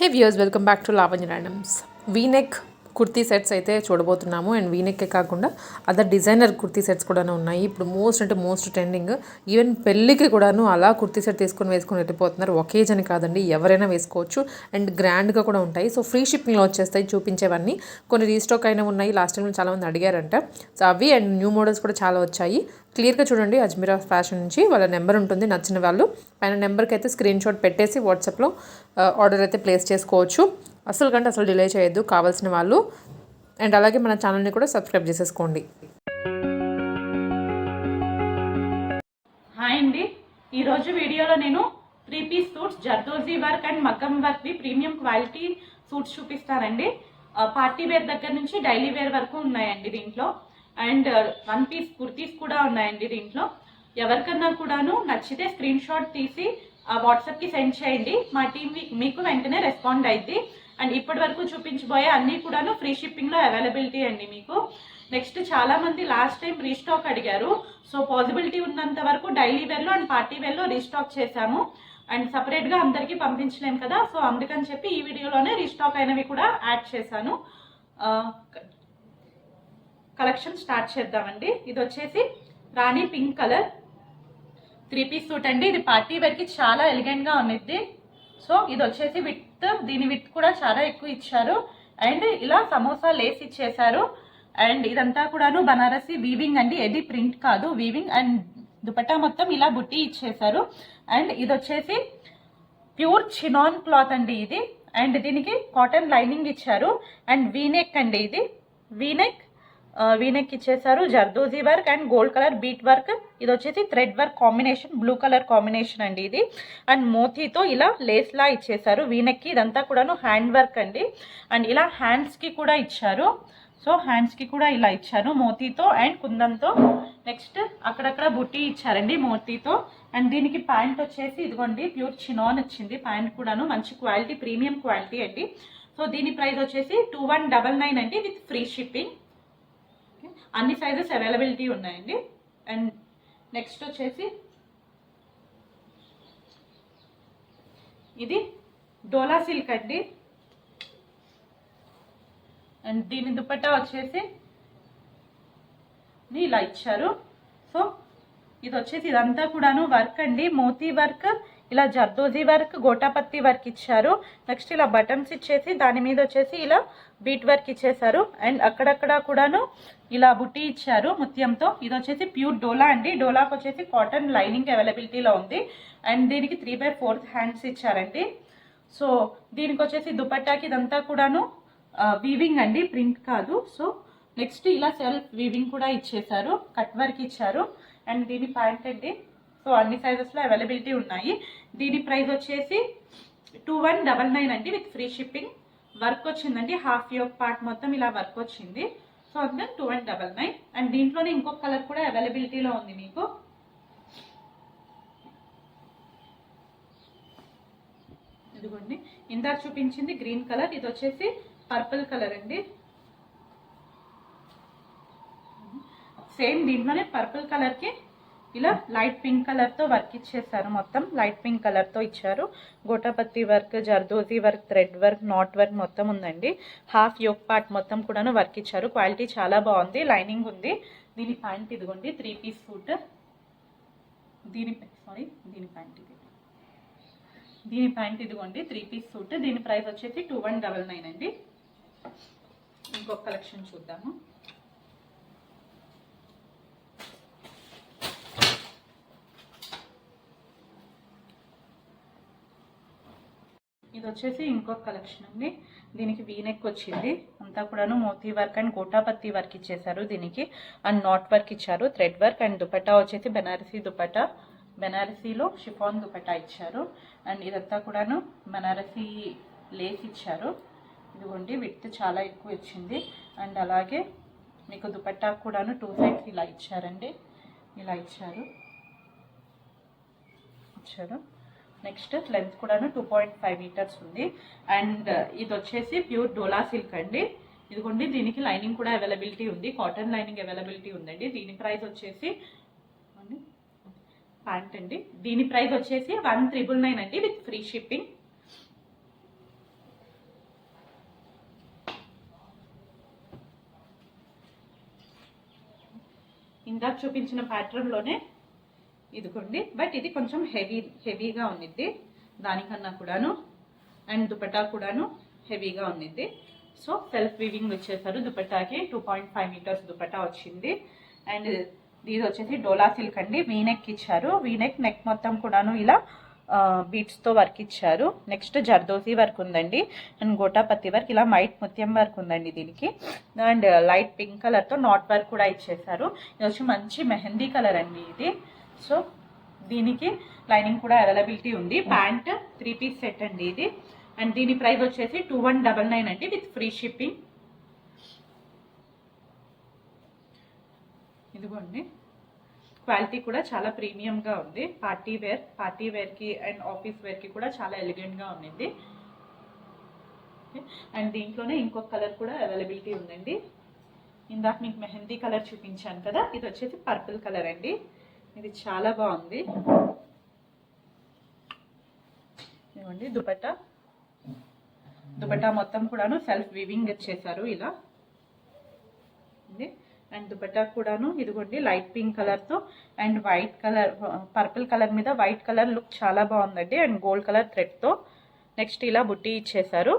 Hey viewers, welcome back to Lavanya Randoms. V-neck kurti sets అయితే చూడబోతున్నాము. And వీనెక్కే కాకుండా other designer kurti sets కూడా ఉన్నాయి. ఇప్పుడు మోస్ట్ అంటే మోస్ట్ ట్రెండింగ్. ఈవెన్ పెళ్ళికి కూడాను అలా కుర్తీ సెట్ తీసుకొని వేసుకొని వెళ్ళిపోతున్నారు. ఒకేజన్ కాదండి ఎవరైనా వేసుకోవచ్చు. అండ్ గ్రాండ్గా కూడా ఉంటాయి. సో ఫ్రీ షిప్పింగ్లో వచ్చేస్తాయి చూపించేవన్నీ. కొన్ని రీస్టాక్ అయినా ఉన్నాయి. లాస్ట్ టైం చాలామంది అడిగారంట. సో అవి అండ్ న్యూ మోడల్స్ కూడా చాలా వచ్చాయి. క్లియర్గా చూడండి అజ్మీరా ఫ్యాషన్ నుంచి. వాళ్ళ నెంబర్ ఉంటుంది నచ్చిన వాళ్ళు. పైన నెంబర్కి అయితే స్క్రీన్ షాట్ పెట్టేసి వాట్సాప్లో ఆర్డర్ అయితే ప్లేస్ చేసుకోవచ్చు. అసలు కంటే అసలు డిలే చేయొద్దు కావాల్సిన వాళ్ళు. అండ్ అలాగే మన ఛానల్ని కూడా సబ్స్క్రైబ్ చేసేసుకోండి. హాయ్ అండి. ఈరోజు వీడియోలో నేను three piece suits zardozi work and మగ్గం వర్క్ది ప్రీమియం క్వాలిటీ సూట్స్ చూపిస్తానండి. పార్టీ వేర్ దగ్గర నుంచి డైలీ వేర్ వరకు ఉన్నాయండి దీంట్లో. అండ్ వన్ పీస్ కుర్తీస్ కూడా ఉన్నాయండి దీంట్లో. ఎవరికన్నా కూడాను నచ్చితే స్క్రీన్ షాట్ తీసి ఆ వాట్సాప్కి సెండ్ చేయండి. మా టీం మీకు వెంటనే రెస్పాండ్ అయింది అండ్ ఇప్పటి వరకు చూపించబోయే అన్నీ కూడాను ఫ్రీ షిప్పింగ్లో అవైలబిలిటీ అండి మీకు. నెక్స్ట్ చాలామంది లాస్ట్ టైం రీస్టాక్ అడిగారు. సో పాసిబిలిటీ ఉన్నంత వరకు డైలీ వేర్లో అండ్ పార్టీ వేర్లో రీస్టాక్ చేశాము. అండ్ సపరేట్గా అందరికీ పంపించలేము కదా. సో అందుకని చెప్పి ఈ వీడియోలోనే రీస్టాక్ అయినవి కూడా యాడ్ చేశాను. కలెక్షన్ స్టార్ట్ చేద్దామండి. ఇది వచ్చేసి రాణి pink colour three piece suit అండి. ఇది పార్టీ వేర్కి చాలా ఎలిగెంట్గా ఉన్నది సో ఇది వచ్చేసి విత్ దీని విత్ కూడా చాలా ఎక్కువ ఇచ్చారు. అండ్ ఇలా సమోసా లేస్ ఇచ్చేసారు అండ్ ఇదంతా కూడాను బనారసి వీవింగ్ అండి. ఏది ప్రింట్ కాదు. వీవింగ్ అండ్ దుపట్టా మొత్తం ఇలా బుట్టి ఇచ్చేసారు అండ్ ఇది వచ్చేసి ప్యూర్ చినాన్ క్లాత్ అండి ఇది. అండ్ దీనికి కాటన్ లైనింగ్ ఇచ్చారు. అండ్ వీనెక్ అండి ఇది. వీనెక్ వీనెక్ ఇచ్చేసారు zardozi work and gold colour bead work. ఇది వచ్చేసి thread work combination blue colour combination అండి ఇది. అండ్ మోతీతో ఇలా లేస్లా ఇచ్చేసారు వీనెక్కి ఇదంతా కూడాను హ్యాండ్ వర్క్ అండి. అండ్ ఇలా హ్యాండ్స్కి కూడా ఇచ్చారు. సో హ్యాండ్స్కి కూడా ఇలా ఇచ్చారు మోతీతో అండ్ కుందంతో. నెక్స్ట్ అక్కడక్కడ బుట్టి ఇచ్చారండి మోతీతో. అండ్ దీనికి ప్యాంట్ వచ్చేసి ఇదిగోండి ప్యూర్ చినాన్ వచ్చింది. ప్యాంట్ కూడాను మంచి క్వాలిటీ ప్రీమియం క్వాలిటీ అండి. సో దీని ప్రైస్ వచ్చేసి టూ వన్ డబల్ నైన్ అండి విత్ ఫ్రీ షిప్పింగ్. అన్ని సైజెస్ అవైలబిలిటీ ఉన్నాయండి. అండ్ నెక్స్ట్ వచ్చేసి ఇది డోలా సిల్క్ అండి. అండ్ దీని దుపట్టా వచ్చేసి ఇలా ఇచ్చారు. సో ఇది వచ్చేసి ఇదంతా కూడాను వర్క్ అండి. మోతీ వర్క్ ఇలా జర్దోజీ వర్క్ గోటాపత్తి వర్క్ ఇచ్చారు. నెక్స్ట్ ఇలా బటన్స్ ఇచ్చేసి దాని మీద వచ్చేసి ఇలా బీట్ వర్క్ ఇచ్చేసారు అండ్ అక్కడక్కడ కూడాను ఇలా బుట్టి ఇచ్చారు ముత్యంతో. ఇది వచ్చేసి ప్యూర్ డోలా అండి. డోలాకి వచ్చేసి కాటన్ లైనింగ్ అవైలబిలిటీలో ఉంది. అండ్ దీనికి త్రీ బై ఫోర్త్ హ్యాండ్స్ ఇచ్చారండి. సో దీనికి వచ్చేసి దుపట్టాకి ఇదంతా కూడాను వీవింగ్ అండి. ప్రింట్ కాదు. సో నెక్స్ట్ ఇలా సెల్ఫ్ వీవింగ్ కూడా ఇచ్చేసారు కట్ వర్క్ ఇచ్చారు. అండ్ దీని ప్యాంట్ అండి సో అన్ని సైజెస్లో అవైలబిలిటీ ఉన్నాయి. దీని ప్రైస్ వచ్చేసి టూ వన్ డబల్ నైన్ అండి విత్ ఫ్రీ షిప్పింగ్ వర్క్ వచ్చిందండి. హాఫ్ ఇయర్ పార్ట్ మొత్తం ఇలా వర్క్ వచ్చింది. సో అందుకని two one double nine and దీంట్లోనే ఇంకొక కలర్ కూడా అవైలబిలిటీలో ఉంది మీకు. ఇదిగోండి. ఇందాక చూపించింది గ్రీన్ కలర్ ఇది వచ్చేసి పర్పుల్ కలర్ అండి. సేమ్ దీంట్లోనే పర్పుల్ కలర్కి ఇలా లైట్ పింక్ కలర్తో వర్క్ ఇచ్చేసారు. మొత్తం లైట్ పింక్ కలర్తో ఇచ్చారు. గోటాపత్తి work zardozi work thread work knot work మొత్తం ఉందండి. హాఫ్ యోక్ పార్ట్ మొత్తం కూడాను వర్క్ ఇచ్చారు. క్వాలిటీ చాలా బాగుంది. లైనింగ్ ఉంది. దీని ప్యాంట్ ఇదిగోండి. Three piece suit. దీని సారీ దీని ప్యాంట్ ఇది. దీని ప్యాంట్ ఇదిగోండి. Three piece suit. దీని ప్రైస్ వచ్చేసి టూ వన్ డబల్ నైన్ అండి. ఇంకొక కలెక్షన్ చూద్దాము. ఇది వచ్చేసి ఇంకొక కలెక్షన్ అండి. దీనికి వీనెక్ వచ్చింది. అంతా కూడాను మోతీ వర్క్ అండ్ గోటాపత్తి వర్క్ ఇచ్చేసారు దీనికి. అండ్ నాట్ వర్క్ ఇచ్చారు థ్రెడ్ వర్క్ అండ్ దుపట్టా వచ్చేసి బెనారసీ దుపట్టా. బెనారసీలో షిఫాన్ దుపట్టా ఇచ్చారు. అండ్ ఇదంతా కూడాను బెనారసీ లేస్ ఇచ్చారు. ఇదిగోండి విత్ చాలా ఎక్కువ ఇచ్చింది. అండ్ అలాగే మీకు దుపట్టా కూడాను టూ సైడ్స్ ఇలా ఇచ్చారండి. ఇలా ఇచ్చారు. ఇచ్చారు. నెక్స్ట్ లెంత్ కూడా టూ పాయింట్ ఫైవ్ మీటర్స్ ఉంది. అండ్ uh, ఇది వచ్చేసి ప్యూర్ డోలా సిల్క్ అండి. ఇదిగోండి దీనికి లైనింగ్ కూడా అవైలబిలిటీ ఉంది. కాటన్ లైనింగ్ అవైలబిలిటీ ఉందండి. దీని ప్రైస్ వచ్చేసి ప్యాంట్ అండి. దీని ప్రైస్ వచ్చేసి వన్ త్రిబుల్ నైన్ అండి విత్ ఫ్రీ షిప్పింగ్. ఇందాక చూపించిన ప్యాటర్న్లోనే ఇదిగోండి. బట్ ఇది కొంచెం హెవీ హెవీగా ఉన్నిద్ది దానికన్నా కూడాను అండ్ దుపట్టా కూడాను హెవీగా ఉన్నిద్ది సో సెల్ఫ్ వీవింగ్ వచ్చేసారు దుపట్టాకి two point five metres dupatta వచ్చింది. అండ్ ఇది వచ్చేసి డోలా సిల్క్ అండి. వీనెక్ ఇచ్చారు. వీనెక్ నెక్ మొత్తం కూడాను ఇలా బీట్స్తో వర్క్ ఇచ్చారు. నెక్స్ట్ జర్దోసి వర్క్ ఉందండి. అండ్ గోటాపత్తి వర్క్ ఇలా మైట్ ముత్యం వర్క్ ఉందండి దీనికి. అండ్ లైట్ పింక్ కలర్తో నాట్ వర్క్ కూడా ఇచ్చేసారు. ఇది వచ్చి మంచి మెహందీ కలర్ అండి ఇది. సో దీనికి లైనింగ్ కూడా అవైలబిలిటీ ఉంది. ప్యాంట్ త్రీ పీస్ సెట్ అండి ఇది. అండ్ దీని ప్రైస్ వచ్చేసి టూ వన్ డబల్ నైన్ అండి విత్ ఫ్రీ షిప్పింగ్. ఇదిగోండి. క్వాలిటీ కూడా చాలా ప్రీమియంగా ఉంది. పార్టీ వేర్ పార్టీ వేర్కి అండ్ ఆఫీస్ వేర్కి కూడా చాలా ఎలిగెంట్గా ఉండింది అండ్ దీంట్లోనే ఇంకొక కలర్ కూడా అవైలబిలిటీ ఉందండి. ఇందాక మీకు మెహందీ కలర్ చూపించాను కదా ఇది వచ్చేసి పర్పుల్ కలర్ అండి. ఇది చాలా బాగుంది. ఇదిగోండి దుపట్టా. దుపట్టా మొత్తం కూడాను సెల్ఫ్ వీవింగ్ చేశారు ఇలా. ఇది. అండ్ దుపట్టా కూడాను ఇదిగోండి లైట్ పింక్ కలర్తో and white colour purple colour మీద వైట్ కలర్ లుక్ చాలా బాగుందండి. అండ్ గోల్డ్ కలర్ థ్రెడ్తో నెక్స్ట్ ఇలా బుట్టి ఇచ్చేసారు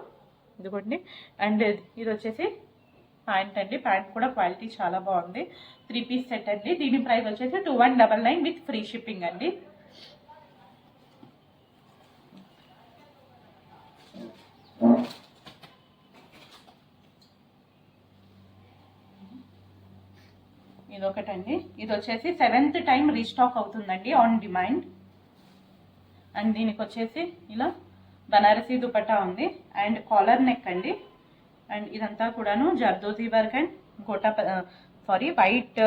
ఇదిగోండి. అండ్ ఇది వచ్చేసి ప్యాంట్ అండి. ప్యాంట్ కూడా క్వాలిటీ చాలా బాగుంది. త్రీ పీస్ సెట్ అండి. దీని ప్రైస్ వచ్చేసి two one double nine with free shipping అండి. ఇది ఒకటండి ఇది వచ్చేసి సెవెంత్ టైం రీస్టాక్ అవుతుందండి ఆన్ డిమాండ్. అండ్ దీనికి వచ్చేసి ఇలా బనారసీ దుపట్టా ఉంది. అండ్ కాలర్ నెక్ అండి. అండ్ ఇదంతా కూడాను zardozi work and gota sorry white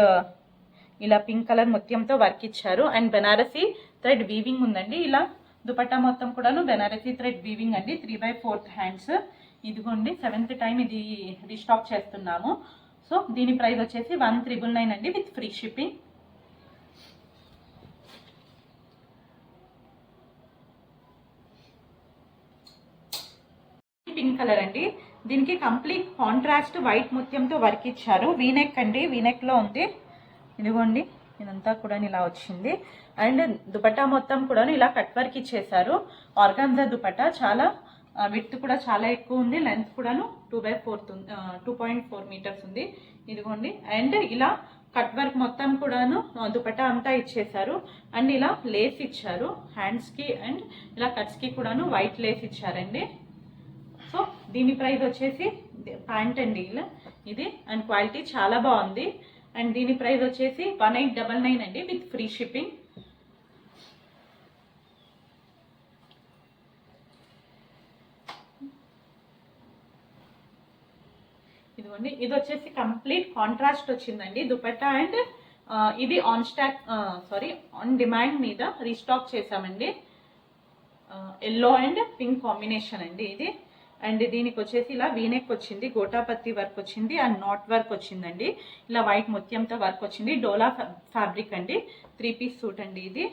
ఇలా పింక్ కలర్ ముత్యంతో వర్క్ ఇచ్చారు. అండ్ బెనారసీ థ్రెడ్ వీవింగ్ ఉందండి. ఇలా దుపట్టా మొత్తం కూడాను బెనారసీ థ్రెడ్ వీవింగ్ అండి. Three by fourth hands. ఇదిగోండి సెవెంత్ టైం ఇది రీస్టాక్ చేస్తున్నాము. సో దీని ప్రైస్ వచ్చేసి వన్ త్రిబుల్ నైన్ అండి with free shipping. Pink colour అండి. దీనికి కంప్లీట్ కాంట్రాస్ట్ వైట్ ముత్యంతో వర్క్ ఇచ్చారు. వీనెక్ అండి. వీనెక్లో ఉంది ఇదిగోండి ఇదంతా కూడా ఇలా వచ్చింది. అండ్ దుపట్టా మొత్తం కూడా ఇలా కట్ వర్క్ ఇచ్చేసారు ఆర్గాన్జా దుపట్టా చాలా విత్ కూడా చాలా ఎక్కువ ఉంది. లెంత్ కూడాను two by fourth two point four metres ఉంది. ఇదిగోండి. అండ్ ఇలా కట్ వర్క్ మొత్తం కూడాను దుపట్టా అంతా ఇచ్చేసారు అండ్ ఇలా లేస్ ఇచ్చారు. హ్యాండ్స్కి అండ్ ఇలా కట్స్కి కూడాను వైట్ లేస్ ఇచ్చారండి. దీని ప్రైస్ వచ్చేసి ప్యాంట్ అండి ఇలా. ఇది. అండ్ క్వాలిటీ చాలా బాగుంది. అండ్ దీని ప్రైస్ వచ్చేసి వన్ ఎయిట్ డబల్ నైన్ అండి విత్ ఫ్రీ షిప్పింగ్. ఇదిగోండి. ఇది వచ్చేసి కంప్లీట్ కాంట్రాస్ట్ వచ్చిందండి. దుపట్టా అండ్ ఇది on stock sorry on demand మీద రీస్టాక్ చేసామండి ఎల్లో అండ్ పింక్ కాంబినేషన్ అండి ఇది. అండ్ దీనికి వచ్చేసి ఇలా వీనెక్ వచ్చింది గోటాపత్తి వర్క్ వచ్చింది అండ్ నాట్ వర్క్ వచ్చిందండి. ఇలా వైట్ ముత్యంతో వర్క్ వచ్చింది. డోలా ఫ్యాబ్రిక్ అండి. త్రీ పీస్ సూట్ అండి ఇది.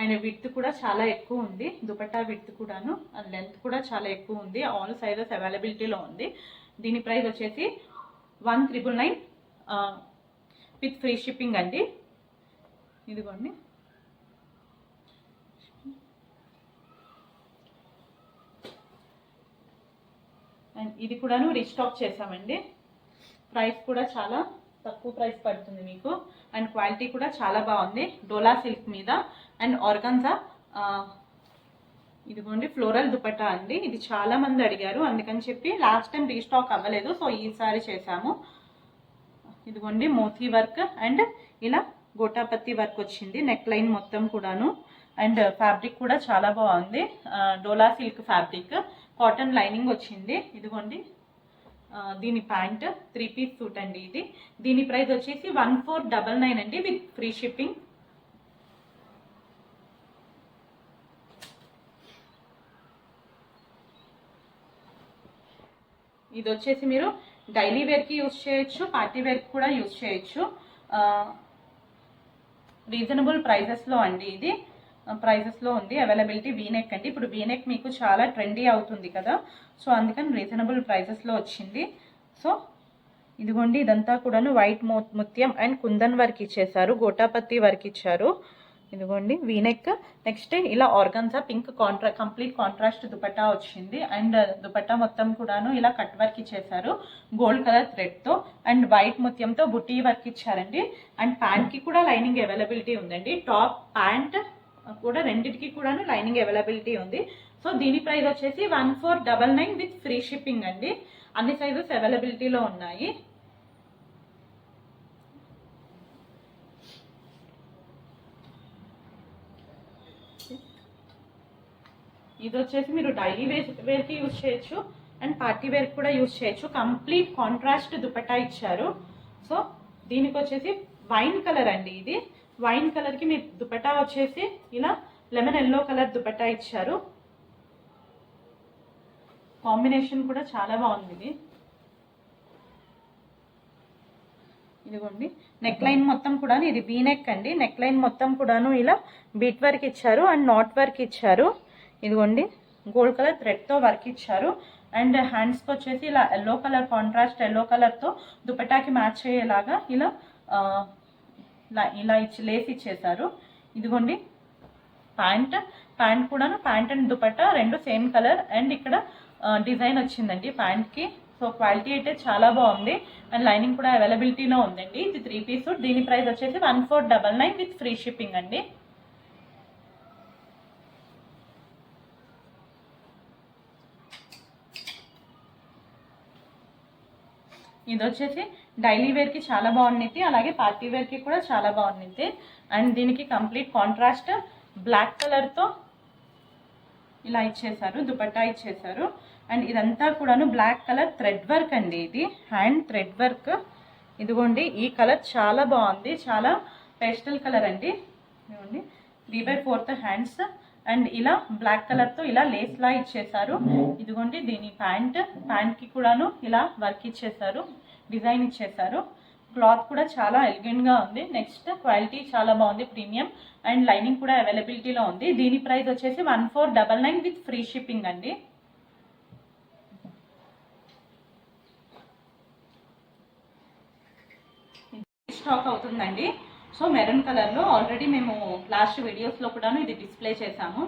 అండ్ విత్ కూడా చాలా ఎక్కువ ఉంది. దుపట్టా విత్ కూడాను అండ్ లెంత్ కూడా చాలా ఎక్కువ ఉంది. ఆల్ సైజెస్ అవైలబిలిటీలో ఉంది. దీని ప్రైస్ వచ్చేసి one triple nine with free shipping అండి. ఇదిగోండి. అండ్ ఇది కూడాను రీస్టాక్ చేసామండి. ప్రైస్ కూడా చాలా తక్కువ ప్రైస్ పడుతుంది మీకు. అండ్ క్వాలిటీ కూడా చాలా బాగుంది. డోలా సిల్క్ మీద. అండ్ ఆర్గన్జా ఇదిగోండి ఫ్లోరల్ దుపట్టా అండి. ఇది చాలా మంది అడిగారు. అందుకని చెప్పి లాస్ట్ టైం రీస్టాక్ అవ్వలేదు. సో ఈసారి చేసాము ఇదిగోండి మోతీ వర్క్. అండ్ ఇలా గోటాపత్తి వర్క్ వచ్చింది. నెక్ లైన్ మొత్తం కూడాను. అండ్ ఫ్యాబ్రిక్ కూడా చాలా బాగుంది. డోలా సిల్క్ ఫ్యాబ్రిక్. కాటన్ లైనింగ్ వచ్చింది. ఇదిగోండి. దీని ప్యాంట్ త్రీ పీస్ సూట్ అండి ఇది. దీని ప్రైస్ వచ్చేసి వన్ ఫోర్ డబల్ నైన్ అండి విత్ ఫ్రీ షిప్పింగ్. ఇది వచ్చేసి మీరు డైలీ వేర్కి యూజ్ చేయొచ్చు పార్టీ వేర్కి కూడా యూజ్ చేయొచ్చు. రీజనబుల్ ప్రైజెస్లో అండి ఇది. ప్రైజెస్లో ఉంది. అవైలబిలిటీ వీనెక్ అండి. ఇప్పుడు వీనెక్ మీకు చాలా ట్రెండీ అవుతుంది కదా. సో అందుకని రీజనబుల్ ప్రైజెస్లో వచ్చింది. సో ఇదిగోండి ఇదంతా కూడాను వైట్ ముత్యం అండ్ కుందన్ వర్క్ ఇచ్చేసారు గోటాపత్తి వర్క్ ఇచ్చారు. ఇదిగోండి వీనెక్ నెక్స్ట్ ఇలా organza pink contra complete contrast dupatta వచ్చింది. అండ్ దుపట్టా మొత్తం కూడాను ఇలా కట్ వర్క్ ఇచ్చేసారు గోల్డ్ కలర్ థ్రెడ్తో అండ్ వైట్ ముత్యంతో బుటీ వర్క్ ఇచ్చారండి. అండ్ ప్యాంట్కి కూడా లైనింగ్ అవైలబిలిటీ ఉందండి. టాప్ ప్యాంట్ కూడా రెండిటికి కూడాను లైనింగ్ అవైలబిలిటీ ఉంది. సో దీని ప్రైస్ వచ్చేసి one four double nine with free shipping అండి. అన్ని సైజెస్ అవైలబిలిటీలో ఉన్నాయి. ఇది వచ్చేసి మీరు డైలీ వేర్ వేర్కి యూజ్ చేయొచ్చు. అండ్ పార్టీ వేర్ కూడా యూజ్ చేయొచ్చు. కంప్లీట్ కాంట్రాస్ట్ దుపట్టా ఇచ్చారు. సో దీనికి వచ్చేసి వైన్ కలర్ అండి ఇది. వైన్ కలర్కి మీరు దుపట్టా వచ్చేసి ఇలా లెమన్ ఎల్లో కలర్ దుపట్టా ఇచ్చారు. కాంబినేషన్ కూడా చాలా బాగుంది ఇది. ఇదిగోండి నెక్ లైన్ మొత్తం కూడా ఇది బీ నెక్ అండి. నెక్ లైన్ మొత్తం కూడాను ఇలా బీట్ వర్క్ ఇచ్చారు అండ్ నాట్ వర్క్ ఇచ్చారు. ఇదిగోండి గోల్డ్ కలర్ థ్రెడ్తో వర్క్ ఇచ్చారు. అండ్ హ్యాండ్స్కి వచ్చేసి ఇలా ఎల్లో కలర్ కాంట్రాస్ట్ ఎల్లో కలర్తో దుపట్టాకి మ్యాచ్ అయ్యేలాగా ఇలా ఇలా ఇచ్చి లేస్ ఇచ్చేసారు ఇదిగోండి. ప్యాంట్ ప్యాంట్ కూడాను ప్యాంట్ అండ్ దుపట్టా రెండు సేమ్ కలర్. అండ్ ఇక్కడ డిజైన్ వచ్చిందండి ప్యాంట్కి. సో క్వాలిటీ అయితే చాలా బాగుంది. అండ్ లైనింగ్ కూడా అవైలబిలిటీలో ఉందండి. ఇది త్రీ పీస్. దీని ప్రైస్ వచ్చేసి one four double nine with free shipping అండి. ఇది వచ్చేసి డైలీ వేర్కి చాలా బాగుంది అలాగే పార్టీ వేర్కి కూడా చాలా బాగుంది అండ్ దీనికి కంప్లీట్ కాంట్రాస్ట్ బ్లాక్ కలర్తో ఇలా ఇచ్చేసారు దుపట్టా ఇచ్చేసారు అండ్ ఇదంతా కూడాను బ్లాక్ కలర్ థ్రెడ్ వర్క్ అండి ఇది. హ్యాండ్ థ్రెడ్ వర్క్ ఇదిగోండి ఈ కలర్ చాలా బాగుంది. చాలా పేస్టల్ కలర్ అండి. ఇదిగోండి three by fourth hands and ఇలా బ్లాక్ కలర్తో ఇలా లేస్లా ఇచ్చేసారు. ఇదిగోండి దీని ప్యాంట్. ప్యాంట్కి కూడాను ఇలా వర్క్ ఇచ్చేసారు. డిజైన్ ఇచ్చేసారు. క్లాత్ కూడా చాలా ఎలిగెంట్గా ఉంది. నెక్స్ట్ క్వాలిటీ చాలా బాగుంది ప్రీమియం. అండ్ లైనింగ్ కూడా అవైలబిలిటీలో ఉంది. దీని ప్రైస్ వచ్చేసి one four double nine with free shipping అండి. స్టాక్ అవుతుందండి. సో మెరూన్ కలర్లో ఆల్రెడీ మేము లాస్ట్ వీడియోస్లో కూడాను ఇది డిస్ప్లే చేసాము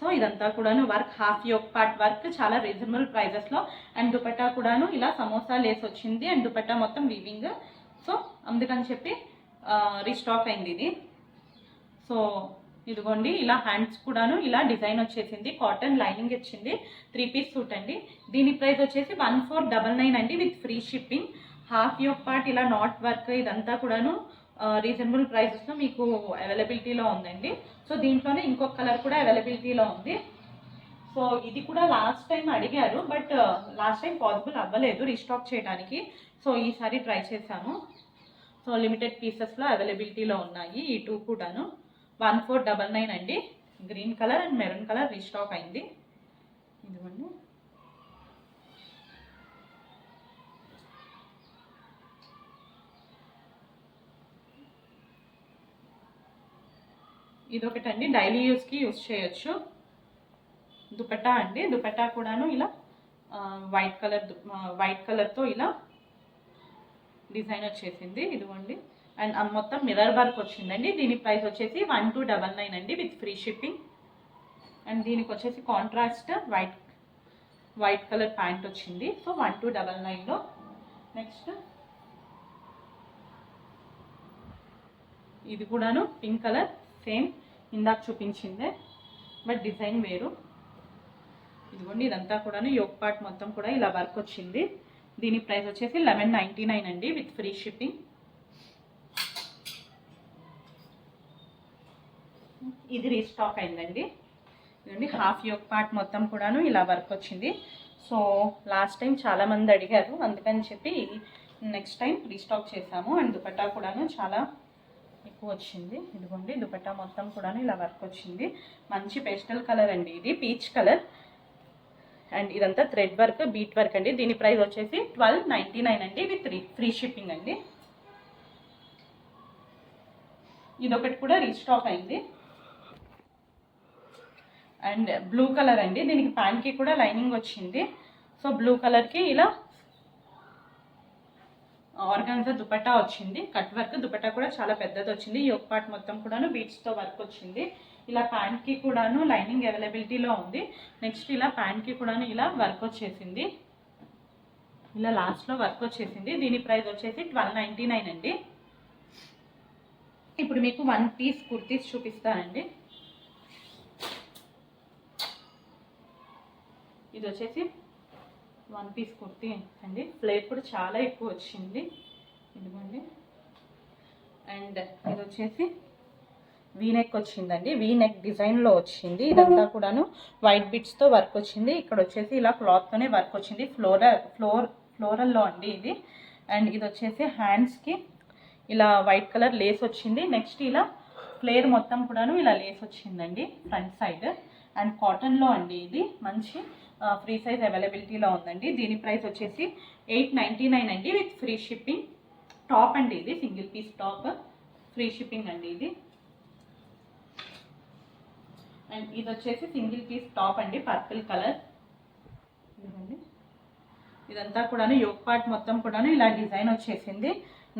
సో ఇదంతా కూడాను work half yoke part work చాలా రీజనబుల్ ప్రైజెస్లో. అండ్ దుపట్టా కూడాను ఇలా సమోసా లేస్ వచ్చింది. అండ్ దుపట్టా మొత్తం వీవింగ్ సో అందుకని చెప్పి రీస్టాక్ అయింది ఇది. సో ఇదిగోండి ఇలా హ్యాండ్స్ కూడాను ఇలా డిజైన్ వచ్చేసింది. కాటన్ లైనింగ్ ఇచ్చింది. త్రీ పీస్ సూట్ అండి. దీని ప్రైస్ వచ్చేసి వన్ ఫోర్ డబల్ నైన్ అండి with free shipping. Half yoke part ఇలా నాట్ వర్క్ ఇదంతా కూడాను రీజనబుల్ ప్రైసెస్లో మీకు అవైలబిలిటీలో ఉందండి. సో దీంట్లోనే ఇంకొక కలర్ కూడా అవైలబిలిటీలో ఉంది. సో ఇది కూడా లాస్ట్ టైం అడిగారు బట్ లాస్ట్ టైం పాసిబుల్ అవ్వలేదు రీస్టాక్ చేయడానికి. సో ఈసారి ట్రై చేశాను సో లిమిటెడ్ పీసెస్లో అవైలబిలిటీలో ఉన్నాయి ఈ టూ కూడాను. వన్ ఫోర్ డబల్ నైన్ అండి. Green colour and maroon colour restock అయింది. ఇదిగోండి. ఇదొకటండి. డైలీ యూస్కి యూస్ చేయొచ్చు. దుపట్టా అండి. దుపట్టా కూడాను ఇలా వైట్ కలర్ వైట్ కలర్తో ఇలా డిజైన్ వచ్చేసింది. ఇదిగోండి. అండ్ ఆ మొత్తం మిర్రర్ వర్క్ వచ్చిందండి. దీని ప్రైస్ వచ్చేసి వన్ టూ డబల్ నైన్ అండి విత్ ఫ్రీ షిప్పింగ్. అండ్ దీనికి వచ్చేసి contrast white white colour pant వచ్చింది. సో వన్ టూ డబల్ నైన్లో నెక్స్ట్. ఇది కూడాను పింక్ కలర్ సేమ్ ఇందాక చూపించిందే బట్ డిజైన్ వేరు. ఇదిగోండి ఇదంతా కూడాను యోగ్ పార్ట్ మొత్తం కూడా ఇలా వర్క్ వచ్చింది. దీని ప్రైస్ వచ్చేసి లెవెన్ నైంటీ నైన్ అండి విత్ ఫ్రీ షిప్పింగ్. ఇది రీస్టాక్ అయిందండి. ఇదండి హాఫ్ యోగ్ పార్ట్ మొత్తం కూడాను ఇలా వర్క్ వచ్చింది. సో లాస్ట్ టైం చాలా మంది అడిగారు అందుకని చెప్పి నెక్స్ట్ టైం రీస్టాక్ చేశాము. అండ్ దుపట్టా కూడాను చాలా ఎక్కువ వచ్చింది. ఇదిగోండి దుపట్టా మొత్తం కూడా ఇలా వర్క్ వచ్చింది. మంచి పేస్టల్ కలర్ అండి ఇది పీచ్ కలర్ అండ్ ఇదంతా థ్రెడ్ వర్క్ బీట్ వర్క్ అండి. దీని ప్రైస్ వచ్చేసి ట్వెల్వ్ నైంటీ నైన్ అండి విత్ ఫ్రీ షిప్పింగ్ అండి. ఇదొకటి కూడా రీస్టాక్ అయింది. అండ్ బ్లూ కలర్ అండి. దీనికి ప్యాంట్కి కూడా లైనింగ్ వచ్చింది. సో బ్లూ కలర్కి ఇలా ఆర్గాన్జా దుపట్టా వచ్చింది కట్ వర్క్. దుపట్టా కూడా చాలా పెద్దది వచ్చింది. ఈ ఒక పార్ట్ మొత్తం కూడాను బీట్స్తో వర్క్ వచ్చింది. ఇలా ప్యాంట్కి కూడాను లైనింగ్ అవైలబిలిటీలో ఉంది. నెక్స్ట్ ఇలా ప్యాంట్కి కూడాను ఇలా వర్క్ వచ్చేసింది. ఇలా లాస్ట్లో వర్క్ వచ్చేసింది. దీని ప్రైస్ వచ్చేసి ట్వెల్వ్ నైంటీ నైన్ అండి. ఇప్పుడు మీకు వన్ పీస్ కుర్తీస్ చూపిస్తానండి. ఇది వచ్చేసి వన్ పీస్ కుర్తీ అండి. ఫ్లేర్ కూడా చాలా ఎక్కువ వచ్చింది. ఇదిగోండి. అండ్ ఇది వచ్చేసి వీ నెక్ వచ్చిందండి. వీ నెక్ డిజైన్లో వచ్చింది. ఇదంతా కూడాను వైట్ బిట్స్తో వర్క్ వచ్చింది. ఇక్కడ వచ్చేసి ఇలా క్లాత్తోనే వర్క్ వచ్చింది. ఫ్లోరల్ ఫ్లోర్ ఫ్లోరల్లో అండి ఇది. అండ్ ఇది వచ్చేసి హ్యాండ్స్కి ఇలా వైట్ కలర్ లేస్ వచ్చింది. నెక్స్ట్ ఇలా ఫ్లేర్ మొత్తం కూడాను ఇలా లేస్ వచ్చిందండి ఫ్రంట్ సైడ్ అండ్ కాటన్లో అండి ఇది. మంచి ఫ్రీ సైజ్ అవైలబిలిటీలో ఉందండి. దీని ప్రైస్ వచ్చేసి ఎయిట్ నైంటీ నైన్ అండి విత్ ఫ్రీ షిప్పింగ్. టాప్ అండి ఇది single piece top free shipping అండి ఇది. అండ్ ఇది వచ్చేసి సింగిల్ పీస్ టాప్ అండి పర్పుల్ కలర్ ఇదిగోండి. ఇదంతా కూడాను యోగ్ పార్ట్ మొత్తం కూడాను ఇలా డిజైన్ వచ్చేసింది.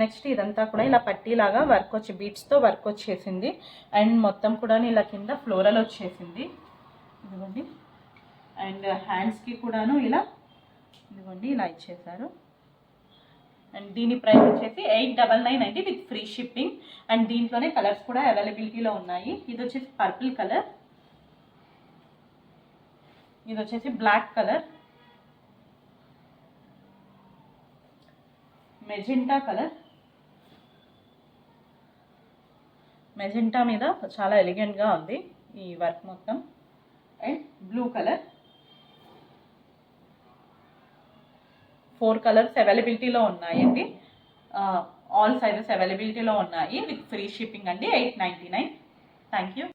నెక్స్ట్ ఇదంతా కూడా ఇలా పట్టీలాగా వర్క్ వచ్చి బీట్స్తో వర్క్ వచ్చేసింది. అండ్ మొత్తం కూడా ఇలా కింద ఫ్లోరల్ వచ్చేసింది. ఇదిగోండి. అండ్ హ్యాండ్స్కి కూడాను ఇలా ఇదిగోండి ఇలా ఇచ్చేసారు. అండ్ దీని ప్రైస్ వచ్చేసి ఎయిట్ డబల్ నైన్ అండి విత్ ఫ్రీ షిప్పింగ్. అండ్ దీంట్లోనే కలర్స్ కూడా అవైలబిలిటీలో ఉన్నాయి. ఇది వచ్చేసి పర్పుల్ కలర్. ఇది వచ్చేసి black colour. Magenta colour. Magenta మీద చాలా ఎలిగెంట్గా ఉంది ఈ వర్క్ మొత్తం. And blue colour. Four colours అవైలబిలిటీలో ఉన్నాయండి. ఆల్ సైజెస్ అవైలబిలిటీలో ఉన్నాయి. విత్ ఫ్రీ షిప్పింగ్ అండి eight ninety nine. Thank you